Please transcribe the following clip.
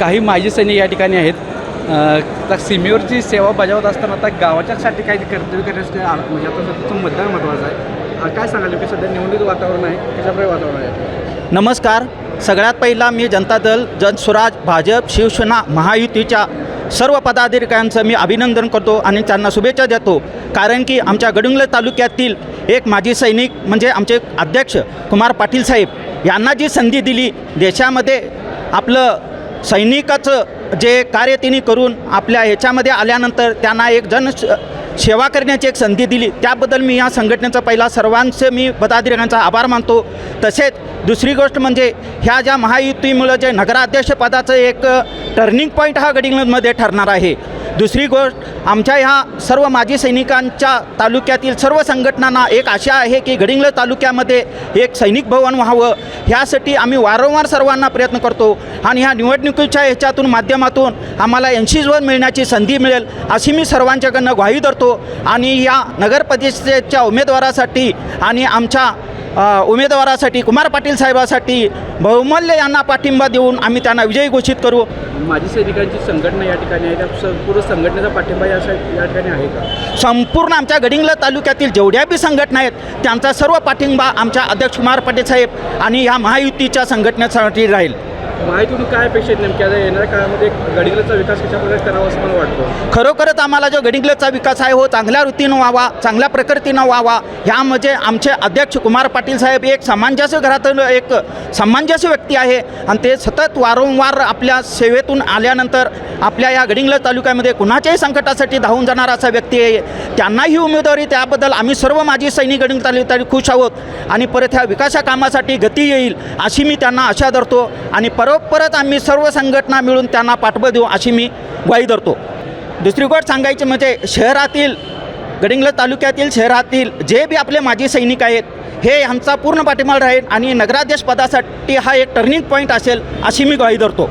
काही माजी सैनिक या ठिकाणी आहेत. आता सीमेवरची सेवा बजावत असताना आता गावाच्यासाठी काही कर्तव्य करण्यासाठी म्हणजे आता सध्याचं मतदान महत्त्वाचं आहे. काय सांगाल की सध्या निवडणूक वातावरण आहे. कशाप्रकारे वातावरण आहे. नमस्कार. सगळ्यात पहिला मी जनता दल जनस्वराज भाजप शिवसेना महायुतीच्या सर्व पदाधिकाऱ्यांचं मी अभिनंदन करतो आणि त्यांना शुभेच्छा देतो. कारण की आमच्या गडुंगले तालुक्यातील एक माजी सैनिक म्हणजे आमचे अध्यक्ष कुमार पाटील साहेब यांना जी संधी दिली देशामध्ये आपलं सैनिकाचं जे कार्य तिने करून आपल्या ह्याच्यामध्ये आल्यानंतर त्यांना एक जन सेवा करण्याची एक संधी दिली. त्याबद्दल मी या संघटनेचा पहिला सर्वांचे मी पदाधिकाऱ्यांचा आभार मानतो. तसेच दुसरी गोष्ट म्हणजे ह्या ज्या महायुतीमुळं जे नगराध्यक्षपदाचं एक टर्निंग पॉईंट हा गडिंगमध्ये ठरणार आहे. दुसरी गोष्ट आमच्या ह्या सर्व माजी सैनिकांच्या तालुक्यातील सर्व संघटनांना एक आशा आहे की गडिंग्लज तालुक्यामध्ये एक सैनिक भवन व्हावं. ह्यासाठी आम्ही वारंवार सर्वांना प्रयत्न करतो आणि ह्या निवडणुकीच्या ह्याच्यातून माध्यमातून आम्हाला ऐंशीवर मिळण्याची संधी मिळेल अशी मी सर्वांच्याकडनं ग्वाही धरतो. आणि या नगरपरिषदेच्या उमेदवारासाठी आणि आमच्या उमेदवारासाठी कुमार पाटील साहेबासाठी बहुमूल्य यांना पाठिंबा देऊन आम्ही त्यांना विजयी घोषित करू. माजी सैनिकांची संघटना या ठिकाणी आहे. त्या संपूर्ण संघटनेचा पाठिंबा या या ठिकाणी आहे का? संपूर्ण आमच्या गडिंग्लज तालुक्यातील जेवढ्या बी संघटना आहेत त्यांचा सर्व पाठिंबा आमच्या अध्यक्ष कुमार पाटील साहेब आणि ह्या महायुतीच्या संघटनेसाठी राहील. माहितीतून काय अपेक्षा आहेत नेमक्या? आता येणाऱ्या काळामध्ये गडिंगलाचा विकास कशाप्रकारे करावा असं मला वाटतं. खरोखरच आम्हाला जो गडिंग्लजचा विकास आहे हो चांगल्या वृत्तीनं व्हावा चांगल्या प्रकृतीनं व्हावा ह्यामध्ये आमचे अध्यक्ष कुमार पाटील साहेब एक सामंजस्य घरातून एक सामंजस्य व्यक्ती आहे आणि ते सतत वारंवार आपल्या सेवेतून आल्यानंतर आपल्या या गडिंग्लज तालुक्यामध्ये कुणाच्याही संकटासाठी धावून जाणारा असा व्यक्ती आहे. त्यांनाही उमेदवारी त्याबद्दल आम्ही सर्व माझी सैनिक गडिंग तालुक्यात खुश आहोत आणि परत ह्या विकासा कामासाठी गती येईल अशी मी त्यांना आशा धरतो आणि परत आम्ही सर्व संघटना मिळून त्यांना पाठबळ देऊ अशी मी ग्वाही धरतो. दुसरी गोष्ट सांगायची म्हणजे शहरातील गडिंग्लज तालुक्यातील शहरातील जे बी आपले माजी सैनिक आहेत हे यांचा पूर्ण पाठिंबा राहील आणि नगराध्यक्ष पदासाठी हा एक टर्निंग पॉईंट असेल अशी मी ग्वाही धरतो.